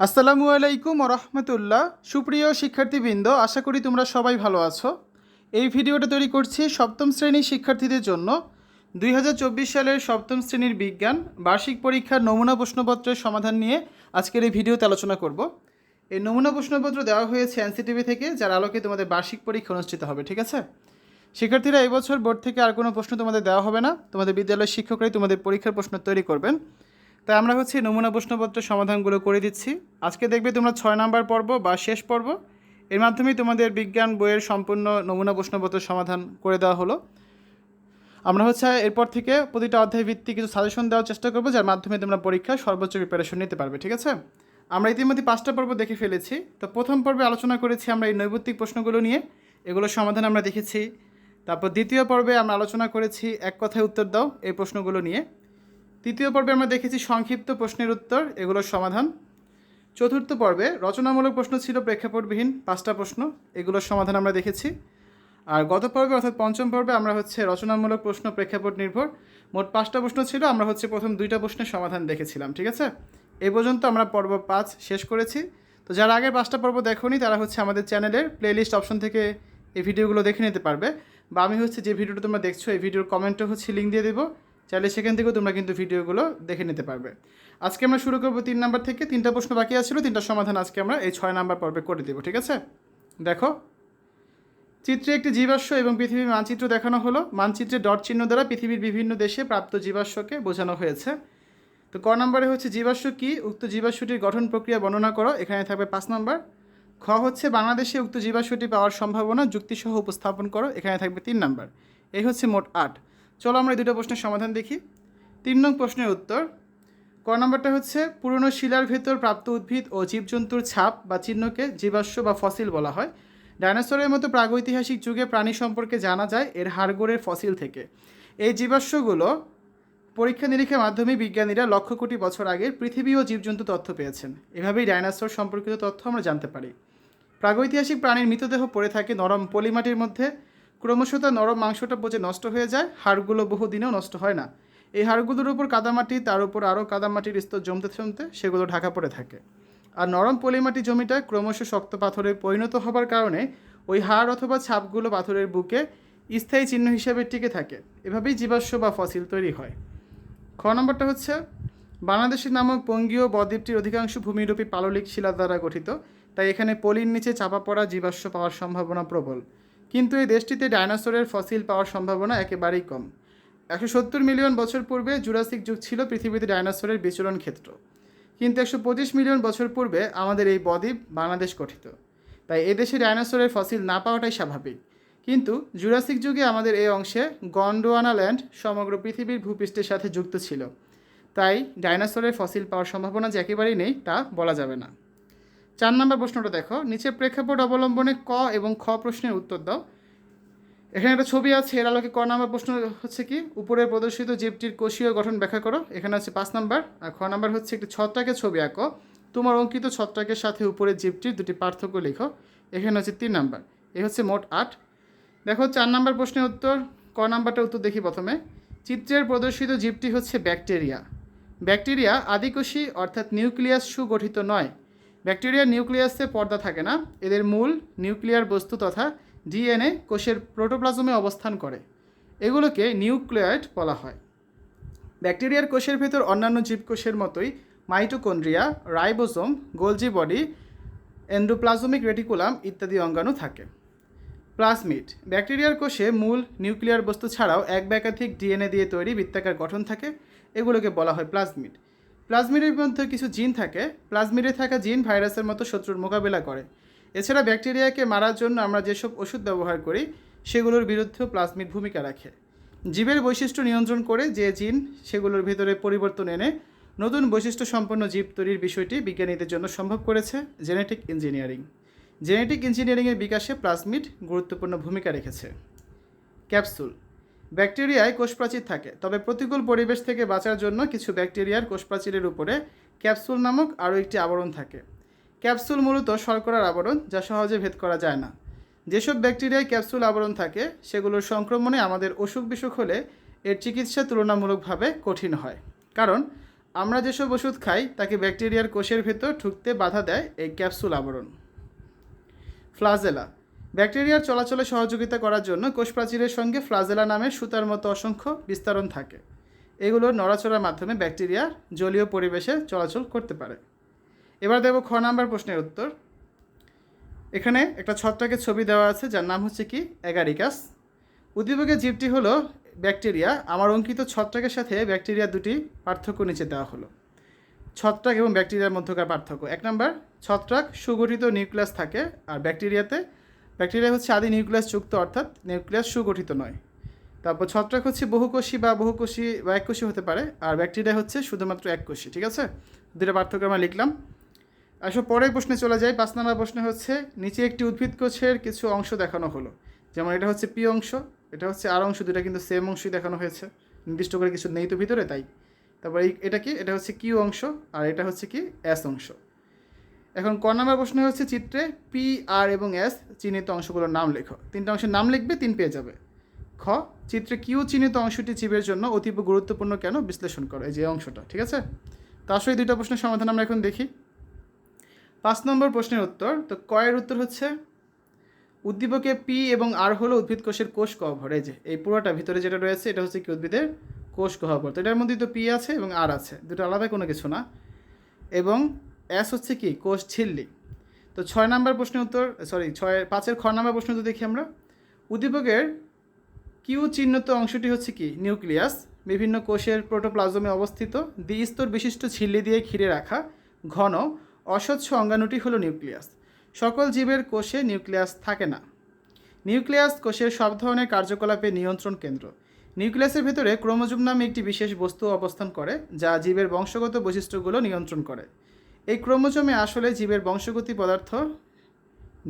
আসসালামু আলাইকুম রহমতুল্লাহ। সুপ্রিয় শিক্ষার্থীবৃন্দ, আশা করি তোমরা সবাই ভালো আছো। এই ভিডিওটা তৈরি করছি সপ্তম শ্রেণির শিক্ষার্থীদের জন্য। দুই হাজার চব্বিশ সালের সপ্তম শ্রেণির বিজ্ঞান, বার্ষিক পরীক্ষার নমুনা প্রশ্নপত্রের সমাধান নিয়ে আজকের এই ভিডিওতে আলোচনা করব। এই নমুনা প্রশ্নপত্র দেওয়া হয়েছে এনসিটিভি থেকে, যার আলোকে তোমাদের বার্ষিক পরীক্ষা অনুষ্ঠিত হবে, ঠিক আছে? শিক্ষার্থীরা এই বছর বোর্ড থেকে আর কোনো প্রশ্ন তোমাদের দেওয়া হবে না। তোমাদের বিদ্যালয়ের শিক্ষকরাই তোমাদের পরীক্ষার প্রশ্ন তৈরি করবেন। তাই আমরা হচ্ছে নমুনা প্রশ্নপত্রের সমাধানগুলো করে দিচ্ছি। আজকে দেখবে তোমরা ছয় নাম্বার পর্ব বা শেষ পর্ব। এর মাধ্যমেই তোমাদের বিজ্ঞান বইয়ের সম্পূর্ণ নমুনা প্রশ্নপত্রের সমাধান করে দেওয়া হলো। আমরা হচ্ছে এরপর থেকে প্রতিটা অধ্যায় ভিত্তিক কিছু সাজেশন দেওয়ার চেষ্টা করব, যার মাধ্যমে তোমরা পরীক্ষায় সর্বোচ্চ প্রিপারেশন নিতে পারবে, ঠিক আছে? আমরা ইতিমধ্যে পাঁচটা পর্ব দেখে ফেলেছি। তো প্রথম পর্বে আলোচনা করেছি আমরা এই নৈবত্তিক প্রশ্নগুলো নিয়ে। এগুলোর সমাধান আমরা দেখেছি। তারপর দ্বিতীয় পর্বে আমরা আলোচনা করেছি, এক কথায় উত্তর দাও এই প্রশ্নগুলো নিয়ে। তৃতীয় পর্বে আমরা দেখেছি সংক্ষিপ্ত প্রশ্নের উত্তর, এগুলোর সমাধান। চতুর্থ পর্বে রচনামূলক প্রশ্ন ছিল প্রেক্ষাপটবিহীন, পাঁচটা প্রশ্ন, এগুলোর সমাধান আমরা দেখেছি। আর গত পর্বে অর্থাৎ পঞ্চম পর্বে আমরা হচ্ছে রচনামূলক প্রশ্ন প্রেক্ষাপট নির্ভর, মোট পাঁচটা প্রশ্ন ছিল, আমরা হচ্ছে প্রথম দুইটা প্রশ্নের সমাধান দেখেছিলাম, ঠিক আছে? এ পর্যন্ত আমরা পর্ব পাঁচ শেষ করেছি। তো যারা আগের পাঁচটা পর্ব দেখোনি, তারা হচ্ছে আমাদের চ্যানেলের প্লেলিস্ট অপশন থেকে এই ভিডিওগুলো দেখে নিতে পারবে। বা আমি হচ্ছে যে ভিডিওটা তোমরা দেখছ, এই ভিডিওর কমেন্টও হচ্ছে লিঙ্ক দিয়ে দেবো। চাইলে সেখান থেকেও তোমরা কিন্তু ভিডিওগুলো দেখে নিতে পারবে। আজকে আমরা শুরু করব তিন নাম্বার থেকে। তিনটা প্রশ্ন বাকি আছিল তিনটা সমাধান আজকে আমরা এই ছয় নাম্বার পর্বে করে দেবো, ঠিক আছে? দেখো, চিত্রে একটি জীবাশ্ম এবং পৃথিবীর মানচিত্র দেখানো হলো। মানচিত্রে ডট চিহ্ন দ্বারা পৃথিবীর বিভিন্ন দেশে প্রাপ্ত জীবাশ্মকে বোঝানো হয়েছে। তো ক নম্বরে হচ্ছে, জীবাশ্ম কী? উক্ত জীবাশ্মটির গঠন প্রক্রিয়া বর্ণনা করো, এখানে থাকবে পাঁচ নম্বর। খ হচ্ছে, বাংলাদেশে উক্ত জীবাশ্মটি পাওয়ার সম্ভাবনা যুক্তিসহ উপস্থাপন করো, এখানে থাকবে তিন নম্বর। এই হচ্ছে মোট আট। চলো আমরা এই দুটো প্রশ্নের সমাধান দেখি। তিন নং প্রশ্নের উত্তর। ক নম্বরটা হচ্ছে, পুরনো শিলার ভেতর প্রাপ্ত উদ্ভিদ ও জীবজন্তুর ছাপ বা চিহ্নকে জীবাশ্ম বা ফসিল বলা হয়। ডাইনোসরের মতো প্রাগৈতিহাসিক যুগে প্রাণী সম্পর্কে জানা যায় এর হাড়গোড়ের ফসিল থেকে। এই জীবাশ্মগুলো পরীক্ষা নিরীক্ষার মাধ্যমে বিজ্ঞানীরা লক্ষ কোটি বছর আগের পৃথিবী ও জীবজন্তু তথ্য পেয়েছেন। এভাবেই ডাইনোসর সম্পর্কিত তথ্য আমরা জানতে পারি। প্রাগৈতিহাসিক প্রাণীর মৃতদেহ পড়ে থাকে নরম পলিমাটির মধ্যে ক্রমশ তার নরম মাংসটা পচে নষ্ট হয়ে যায়, হাড়গুলো বহুদিনেও নষ্ট হয় না। এই হাড়গুলোর উপর কাদামাটি, তার উপর আরও কাদামাটির স্তর জমতে জমতে সেগুলো ঢাকা পড়ে থাকে। আর নরম পলিমাটি জমিটা ক্রমশ শক্ত পাথরে পরিণত হবার কারণে ওই হাড় অথবা ছাপগুলো পাথরের বুকে স্থায়ী চিহ্ন হিসেবে টিকে থাকে। এভাবেই জীবাশ্ম বা ফসিল তৈরি হয়। খ নম্বরটা হচ্ছে, বাংলাদেশের নামক বঙ্গীয় বদ্বীপটির অধিকাংশ ভূমিরূপী পাললিক শিলা দ্বারা গঠিত, তাই এখানে পলির নিচে চাপা পড়া জীবাশ্ম পাওয়ার সম্ভাবনা প্রবল। কিন্তু এই দেশটিতে ডাইনোসরের ফসিল পাওয়ার সম্ভাবনা একেবারেই কম। একশো সত্তর মিলিয়ন বছর পূর্বে জুরাসিক যুগ ছিল পৃথিবীতে ডাইনোসরের বিচরণ ক্ষেত্র। কিন্তু একশো পঁচিশ মিলিয়ন বছর পূর্বে আমাদের এই বদ্বীপ বাংলাদেশ গঠিত। তাই এদেশে ডাইনোসরের ফসিল না পাওয়াটাই স্বাভাবিক। কিন্তু জুরাসিক যুগে আমাদের এই অংশে গন্ডোয়ানা ল্যান্ড সমগ্র পৃথিবীর ভূপৃষ্ঠের সাথে যুক্ত ছিল। তাই ডাইনোসরের ফসিল পাওয়ার সম্ভাবনা যে একেবারেই নেই তা বলা যাবে না। চার নম্বর প্রশ্নটা দেখো। নিচে প্রেক্ষাপট অবলম্বনে ক এবং খ প্রশ্নের উত্তর দাও। এখানে একটা ছবি আছে, এর আলোকে ক নাম্বার প্রশ্ন হচ্ছে কি? উপরে প্রদর্শিত জীবটির কোষীয় গঠন ব্যাখ্যা করো। এখানে আছে পাঁচ নাম্বার। আর খ নাম্বার হচ্ছে একটি ছত্রাকের ছবি আঁকো। তোমার অঙ্কিত ছত্রাকের সাথে উপরে জীবটির দুটি পার্থক্য লেখো। এখানে হচ্ছে তিন নাম্বার। এ হচ্ছে মোট আট। দেখো, চার নাম্বার প্রশ্নের উত্তর, ক নাম্বারটা উত্তর দেখি প্রথমে। চিত্রের প্রদর্শিত জীবটি হচ্ছে ব্যাকটেরিয়া। ব্যাকটেরিয়া আদিকোষী, অর্থাৎ নিউক্লিয়াস সুগঠিত নয়। ব্যাকটেরিয়ার নিউক্লিয়াসে পর্দা থাকে না। এদের মূল নিউক্লিয়ার বস্তু তথা ডিএনএ কোষের প্রোটোপ্লাজমে অবস্থান করে। এগুলোকে নিউক্লিয়েট বলা হয়। ব্যাকটেরিয়ার কোষের ভেতর অন্যান্য জীবকোষের মতোই mitochondria ribosome Golgi body endoplasmic reticulum ইত্যাদি অঙ্গাণু থাকে। প্লাজমিড ব্যাকটেরিয়ার কোষে মূল নিউক্লিয়ার বস্তু ছাড়াও এক বা একাধিক ডিএনএ দিয়ে তৈরি বৃত্তাকার গঠন থাকে। এগুলোকে বলা হয় প্লাজমিড প্লাজমিডের মধ্যে কিছু জিন থাকে। প্লাজমিডে থাকা জিন ভাইরাসের মতো শত্রুর মোকাবেলা করে। এছাড়া ব্যাকটেরিয়াকে মারার জন্য আমরা যেসব ওষুধ ব্যবহার করি, সেগুলোর বিরুদ্ধেও প্লাজমিড ভূমিকা রাখে। জীবের বৈশিষ্ট্য নিয়ন্ত্রণ করে যে জিন, সেগুলোর ভিতরে পরিবর্তন এনে নতুন বৈশিষ্ট্য সম্পন্ন জীব তৈরির বিষয়টি বিজ্ঞানীদের জন্য সম্ভব করেছে জেনেটিক ইঞ্জিনিয়ারিং। জেনেটিক ইঞ্জিনিয়ারিংয়ের বিকাশে প্লাজমিড গুরুত্বপূর্ণ ভূমিকা রেখেছে। ক্যাপসুল ব্যাকটেরিয়ায় কোষপ্রাচীর থাকে। তবে প্রতিকূল পরিবেশ থেকে বাঁচার জন্য কিছু ব্যাকটেরিয়ার কোষপ্রাচীরের উপরে ক্যাপসুল নামক আরও একটি আবরণ থাকে। ক্যাপসুল মূলত শর্করার আবরণ, যা সহজে ভেদ করা যায় না। যেসব ব্যাকটেরিয়ায় ক্যাপসুল আবরণ থাকে, সেগুলোর সংক্রমণে আমাদের অসুখ বিসুখ হলে এর চিকিৎসা তুলনামূলকভাবে কঠিন হয়। কারণ, আমরা যেসব ওষুধ খাই, তাকে ব্যাকটেরিয়ার কোষের ভেতর ঢুকতে বাধা দেয় এই ক্যাপসুল আবরণ। ফ্লাজেলা ব্যাকটেরিয়ার চলাচলে সহযোগিতা করার জন্য কোষ প্রাচীরের সঙ্গে ফ্লাজেলা নামের সুতার মতো অসংখ্য বিস্তারণ থাকে। এগুলোর নড়াচড়ার মাধ্যমে ব্যাকটেরিয়া জলীয় পরিবেশে চলাচল করতে পারে। এবার দেব খ নাম্বার প্রশ্নের উত্তর। এখানে একটা ছত্রাকের ছবি দেওয়া আছে, যার নাম হচ্ছে কি? অ্যাগারিকাস। উদ্দীপকের জীবটি হলো ব্যাকটেরিয়া। আমার অঙ্কিত ছত্রাকের সাথে ব্যাকটেরিয়া দুটি পার্থক্য নিচে দেওয়া হলো। ছত্রাক এবং ব্যাকটেরিয়ার মধ্যকার পার্থক্য। এক নম্বর, ছত্রাক সুগঠিত নিউক্লিয়াস থাকে আর ব্যাকটেরিয়াতে ব্যাকটেরিয়া হচ্ছে আদি নিউক্লিয়াস যুক্ত, অর্থাৎ নিউক্লিয়াস সুগঠিত নয়। তারপর ছত্রাক হচ্ছে বহুকোষী বা বহুকোষী বা এককোষী হতে পারে, আর ব্যাকটেরিয়া হচ্ছে শুধুমাত্র এককোষী, ঠিক আছে? দুটো পার্থক্য আমরা লিখলাম। আসলে পরের প্রশ্নে চলে যাই। পাঁচ নম্বর প্রশ্ন হচ্ছে, নিচে একটি উদ্ভিদ কোষের কিছু অংশ দেখানো হলো। যেমন এটা হচ্ছে পি অংশ, এটা হচ্ছে আর অংশ দুটা কিন্তু সেম অংশই দেখানো হয়েছে। নির্দিষ্ট করে কিছু নেই তো ভিতরে, তাই। তারপর এটা কি? এটা হচ্ছে কিউ অংশ, আর এটা হচ্ছে কি? এস অংশ। এখন ক নম্বর প্রশ্ন হচ্ছে চিত্রে পি আর এবং এস চিহ্নিত অংশগুলোর নাম লেখো। তিনটা অংশের নাম লিখবে, তিন পেয়ে যাবে। খ, চিত্রে কিউ চিহ্নিত অংশটি জীবের জন্য অতীব গুরুত্বপূর্ণ কেন বিশ্লেষণ করো, এই যে অংশটা, ঠিক আছে? তো আসলে দুইটা প্রশ্নের সমাধান আমরা এখন দেখি। পাঁচ নম্বর প্রশ্নের উত্তর, তো কয়ের উত্তর হচ্ছে, উদ্দীপকে পি এবং আর হলো উদ্ভিদ কোষের কোষ গহ্বর, এই যে, এই পুরোটা ভিতরে যেটা রয়েছে, এটা হচ্ছে কি উদ্ভিদের কোষ গহ্বর। তো এটার মধ্যে তো পি আছে এবং আর আছে, দুটো আলাদা কোনো কিছু না। এবং এস হচ্ছে কি? কোষ ঝিল্লি। তো ছয় নম্বর প্রশ্নের উত্তর সরি ছয়, পাঁচের খ নম্বর প্রশ্ন তো দেখি আমরা, উদ্দীপকের কিউ চিহ্নিত অংশটি হচ্ছে কি? নিউক্লিয়াস, বিভিন্ন কোষের প্রোটোপ্লাজমে অবস্থিত, দ্বিস্তর বিশিষ্ট ঝিল্লি দিয়ে ঘিরে রাখা ঘন, অস্বচ্ছ অঙ্গাণুটি হলো নিউক্লিয়াস। সকল জীবের কোষে নিউক্লিয়াস থাকে না। নিউক্লিয়াস কোষের সব ধরনের কার্যকলাপে নিয়ন্ত্রণ কেন্দ্র। নিউক্লিয়াসের ভেতরে ক্রোমোজোম নামে একটি বিশেষ বস্তু অবস্থান করে, যা জীবের বংশগত বৈশিষ্ট্যগুলো নিয়ন্ত্রণ করে। এই ক্রোমোজোমে আসলে জীবের বংশগতি পদার্থ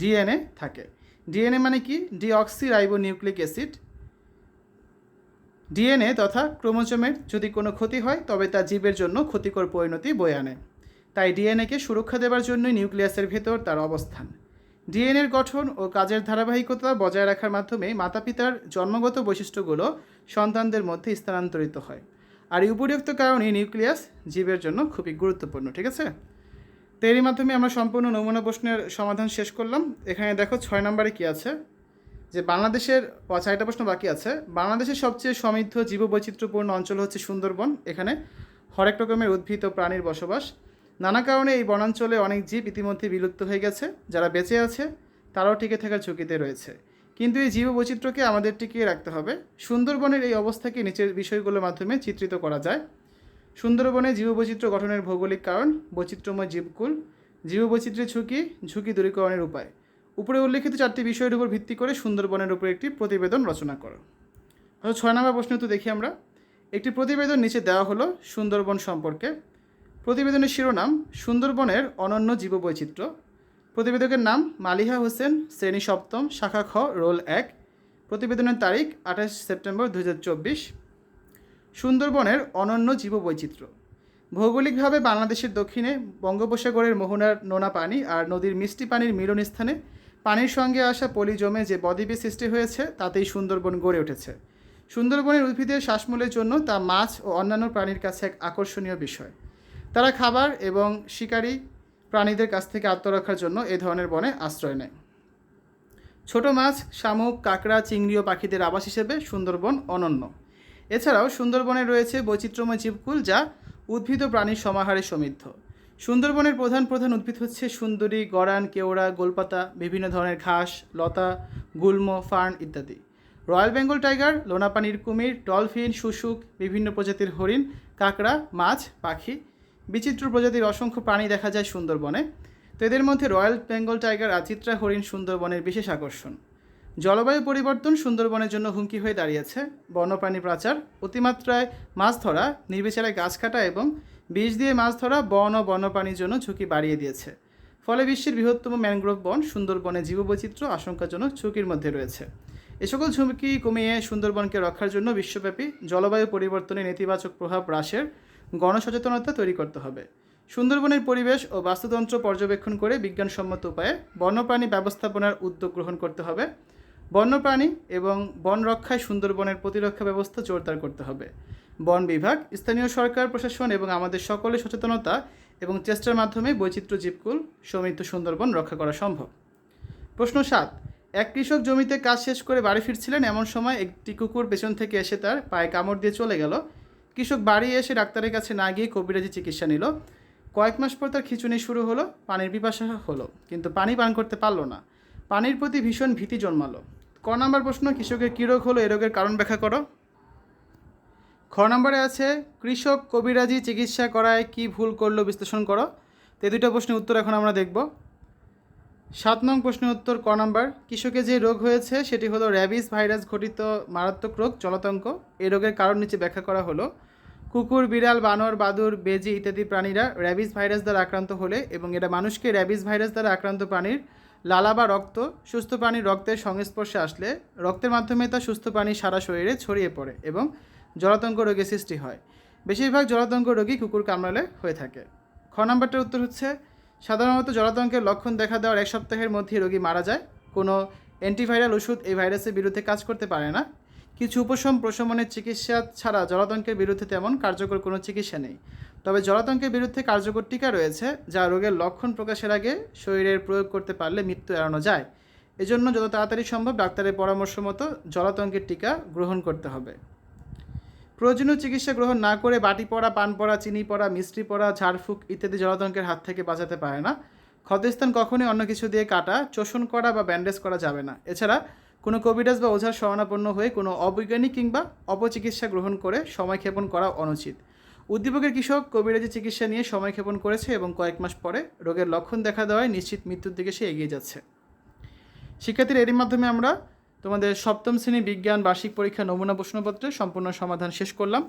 ডিএনএ থাকে। ডিএনএ মানে কি? Deoxyribonucleic acid. ডিএনএ তথা ক্রোমোজোমের যদি কোনো ক্ষতি হয়, তবে তা জীবের জন্য ক্ষতিকর পরিণতি বয়ে আনে। তাই ডিএনএকে সুরক্ষা দেওয়ার জন্যই নিউক্লিয়াসের ভেতর তার অবস্থান। ডিএনএর গঠন ও কাজের ধারাবাহিকতা বজায় রাখার মাধ্যমে মাতা পিতার জন্মগত বৈশিষ্ট্যগুলো সন্তানদের মধ্যে স্থানান্তরিত হয়। আর এই উপরিউক্ত কারণে নিউক্লিয়াস জীবের জন্য খুবই গুরুত্বপূর্ণ, ঠিক আছে? তো এরই মাধ্যমে আমরা সম্পূর্ণ নমুনা প্রশ্নের সমাধান শেষ করলাম। এখানে দেখো ছয় নম্বরে কী আছে? যে বাংলাদেশের চারটা প্রশ্ন বাকি আছে। বাংলাদেশের সবচেয়ে সমৃদ্ধ জীববৈচিত্র্যপূর্ণ অঞ্চল হচ্ছে সুন্দরবন। এখানে হরেক রকমের উদ্ভিদ ও প্রাণীর বসবাস। নানা কারণে এই বনাঞ্চলে অনেক জীব ইতিমধ্যে বিলুপ্ত হয়ে গেছে। যারা বেঁচে আছে, তারাও টিকে থাকার ঝুঁকিতে রয়েছে। কিন্তু এই জীববৈচিত্র্যকে আমাদের টিকিয়ে রাখতে হবে। সুন্দরবনের এই অবস্থাকে নিচের বিষয়গুলোর মাধ্যমে চিত্রিত করা যায়। সুন্দরবনে জীববৈচিত্র্য গঠনের ভৌগোলিক কারণ বৈচিত্র্যময় জীবকুল। জীববৈচিত্র্যের ঝুঁকি ঝুঁকি দূরীকরণের উপায়। উপরে উল্লেখিত চারটি বিষয়ের উপর ভিত্তি করে সুন্দরবনের উপর একটি প্রতিবেদন রচনা করো। ছয় নম্বর প্রশ্ন তো দেখি আমরা। একটি প্রতিবেদন নিচে দেওয়া হলো সুন্দরবন সম্পর্কে। প্রতিবেদনের শিরোনাম, সুন্দরবনের অনন্য জীববৈচিত্র্য। প্রতিবেদকের নাম মালিহা হোসেন, শ্রেণি সপ্তম, শাখা খ, রোল এক। প্রতিবেদনের তারিখ, আঠাশ সেপ্টেম্বর দু হাজার চব্বিশ। সুন্দরবনের অনন্য জীববৈচিত্র্য। ভৌগোলিকভাবে বাংলাদেশের দক্ষিণে বঙ্গোপসাগরের মোহনার নোনা পানি আর নদীর মিষ্টি পানির মিলনস্থানে পানির সঙ্গে আসা পলি জমে যে বদ্বীপের সৃষ্টি হয়েছে, তাতেই সুন্দরবন গড়ে উঠেছে। সুন্দরবনের উদ্ভিদের শ্বাসমূলের জন্য তা মাছ ও অন্যান্য প্রাণীর কাছে এক আকর্ষণীয় বিষয়। তারা খাবার এবং শিকারী প্রাণীদের কাছ থেকে আত্মরক্ষার জন্য এ ধরনের বনে আশ্রয় নেয়। ছোট মাছ, শামুক, কাঁকড়া, চিংড়ি ও পাখিদের আবাস হিসেবে সুন্দরবন অনন্য। এছাড়াও সুন্দরবনে রয়েছে বৈচিত্র্যময় জীবকুল যা উদ্ভিদ ও প্রাণীর সমাহারে সমৃদ্ধ। সুন্দরবনের প্রধান প্রধান উদ্ভিদ হচ্ছে সুন্দরী গড়ান কেওড়া, গোলপাতা, বিভিন্ন ধরনের ঘাস, লতা, গুল্ম, ফার্ন ইত্যাদি। রয়্যাল বেঙ্গল টাইগার লোনাপানির কুমির ডলফিন, শুশুক, বিভিন্ন প্রজাতির হরিণ, কাঁকড়া, মাছ, পাখি, বিচিত্র প্রজাতির অসংখ্য প্রাণী দেখা যায় সুন্দরবনে। তো এদের মধ্যে রয়্যাল বেঙ্গল টাইগার আর চিত্রা হরিণ সুন্দরবনের বিশেষ আকর্ষণ। জলবায়ু পরিবর্তন সুন্দরবনের জন্য হুমকি হয়ে দাঁড়িয়েছে। বন্যপ্রাণী প্রাচার অতিমাত্রায় মাছ ধরা, নির্বিচারে গাছ কাটা এবং বিষ দিয়ে মাছ ধরা বন ও বন্যপ্রাণীর জন্য ঝুঁকি বাড়িয়ে দিয়েছে। ফলে বিশ্বের বৃহত্তম ম্যানগ্রোভ বন সুন্দরবনে জীববৈচিত্র্য আশঙ্কাজনক ঝুঁকির মধ্যে রয়েছে। এ সকল ঝুঁকি কমিয়ে সুন্দরবনকে রক্ষার জন্য বিশ্বব্যাপী জলবায়ু পরিবর্তনের নেতিবাচক প্রভাব হ্রাসের গণসচেতনতা তৈরি করতে হবে। সুন্দরবনের পরিবেশ ও বাস্তুতন্ত্র পর্যবেক্ষণ করে বিজ্ঞানসম্মত উপায়ে বন্যপ্রাণী ব্যবস্থাপনার উদ্যোগ গ্রহণ করতে হবে। বন্যপ্রাণী এবং বন রক্ষায় সুন্দরবনের প্রতিরক্ষা ব্যবস্থা জোরদার করতে হবে। বন বিভাগ, স্থানীয় সরকার, প্রশাসন এবং আমাদের সকলের সচেতনতা এবং চেষ্টার মাধ্যমে বৈচিত্র্য জীবকুল সমৃদ্ধ সুন্দরবন রক্ষা করা সম্ভব। প্রশ্ন সাত, এক কৃষক জমিতে কাজ শেষ করে বাড়ি ফিরছিলেন এমন সময় একটি কুকুর পেছন থেকে এসে তার পায়ে কামড় দিয়ে চলে গেল। কৃষক বাড়ি এসে ডাক্তারের কাছে না গিয়ে কবিরাজি চিকিৎসা নিল। কয়েক মাস পর তার খিঁচুনি শুরু হলো, পানির পিপাসা হলো, কিন্তু পানি পান করতে পারল না। পানির প্রতি ভীষণ ভীতি জন্মালো। ক নাম্বার প্রশ্ন, কৃষকের কী রোগ হলো? এ রোগের কারণ ব্যাখ্যা করো। খ নম্বরে আছে, কৃষক কবিরাজি চিকিৎসা করায় কি ভুল করল বিশ্লেষণ করো। তো দুটো প্রশ্নের উত্তর এখন আমরা দেখব। সাত নং প্রশ্নের উত্তর ক নাম্বার কৃষকের যে রোগ হয়েছে সেটি হলো র্যাবিস ভাইরাস ঘটিত মারাত্মক রোগ, জলাতঙ্ক। এই রোগের কারণ নিচে ব্যাখ্যা করা হলো। কুকুর, বিড়াল, বানর, বাদুর, বেজি ইত্যাদি প্রাণীরা র্যাবিস ভাইরাস দ্বারা আক্রান্ত হলে এবং এটা মানুষকে র্যাবিস ভাইরাস দ্বারা আক্রান্ত প্রাণীর লালা বা রক্ত, সুস্থ প্রাণীর রক্তের সংস্পর্শে আসলে রক্তের মাধ্যমে তা সুস্থ প্রাণী সারা শরীরে ছড়িয়ে পড়ে এবং জলাতঙ্ক রোগের সৃষ্টি হয়। বেশিরভাগ জলাতঙ্ক রোগী কুকুর কামড়ালে হয়ে থাকে। খ নাম্বারটার উত্তর হচ্ছে, সাধারণত জলাতঙ্কের লক্ষণ দেখা দেওয়ার এক সপ্তাহের মধ্যেই রোগী মারা যায়। কোনো অ্যান্টিভাইরাল ওষুধ এই ভাইরাসের বিরুদ্ধে কাজ করতে পারে না। কিছু উপশম প্রশমনের চিকিৎসা ছাড়া জলাতঙ্কের বিরুদ্ধে তেমন কার্যকর কোনো চিকিৎসা নেই। তবে জলাতঙ্কের বিরুদ্ধে কার্যকর টিকা রয়েছে, যা রোগের লক্ষণ প্রকাশের আগে শরীরের প্রয়োগ করতে পারলে মৃত্যু এড়ানো যায়। এজন্য যত তাড়াতাড়ি সম্ভব ডাক্তারের পরামর্শ মতো জলাতঙ্কের টিকা গ্রহণ করতে হবে। প্রয়োজনীয় চিকিৎসা গ্রহণ না করে বাটি পড়া, পান পড়া, চিনি পড়া, মিষ্টি পড়া, ঝাড়ফুঁক ইত্যাদি জলাতঙ্কের হাত থেকে বাঁচাতে পারে না। ক্ষতস্থান কখনোই অন্য কিছু দিয়ে কাটা, চোষণ করা বা ব্যান্ডেজ করা যাবে না। এছাড়া কোনো কবিরাজ বা ওঝার শরণাপন্ন হয়ে কোনো অবৈজ্ঞানিক কিংবা অপচিকিৎসা গ্রহণ করে সময় ক্ষেপণ করা অনুচিত। উদ্দীপকের কৃষক কবিরাজি চিকিৎসা নিয়ে সময় ক্ষেপণ করেছে এবং কয়েক মাস পরে রোগের লক্ষণ দেখা দেওয়ায় নিশ্চিত মৃত্যুর দিকে সে এগিয়ে যাচ্ছে। শিক্ষার্থীর এরই মাধ্যমে আমরা তোমাদের সপ্তম শ্রেণি বিজ্ঞান বার্ষিক পরীক্ষা নমুনা প্রশ্নপত্রের সম্পূর্ণ সমাধান শেষ করলাম।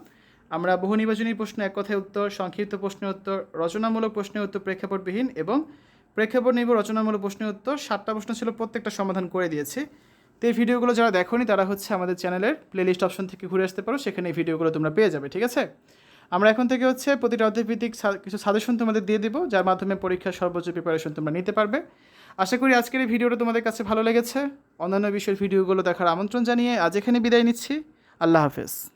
আমরা বহু নির্বাচনী প্রশ্ন এক কথায় উত্তর, সংক্ষিপ্ত প্রশ্নের উত্তর, রচনামূলক প্রশ্নের উত্তর, প্রেক্ষাপটবিহীন এবং প্রেক্ষাপট নির্ভর রচনামূলক প্রশ্নের উত্তর সাতটা প্রশ্ন ছিল প্রত্যেকটা সমাধান করে দিয়েছি। তো এই ভিডিওগুলো যারা দেখোনি তারা হচ্ছে আমাদের চ্যানেলের প্লেলিস্ট অপশন থেকে ঘুরে আসতে পারো, সেখানে এই ভিডিওগুলো তোমরা পেয়ে যাবে, ঠিক আছে? আমরা এখন থেকে হচ্ছে প্রতিটা অধ্যায়ভিত্তিক সা- কিছু সাজেশন তোমাদের দিয়ে দেবো, যার মাধ্যমে পরীক্ষার সর্বোচ্চ প্রিপারেশন তোমরা নিতে পারবে। আশা করি আজকের এই ভিডিওটা তোমাদের কাছে ভালো লেগেছে। অন্যান্য বিষয়ের ভিডিওগুলো দেখার আমন্ত্রণ জানিয়ে আজ এখানে বিদায় নিচ্ছি। আল্লাহ হাফেজ।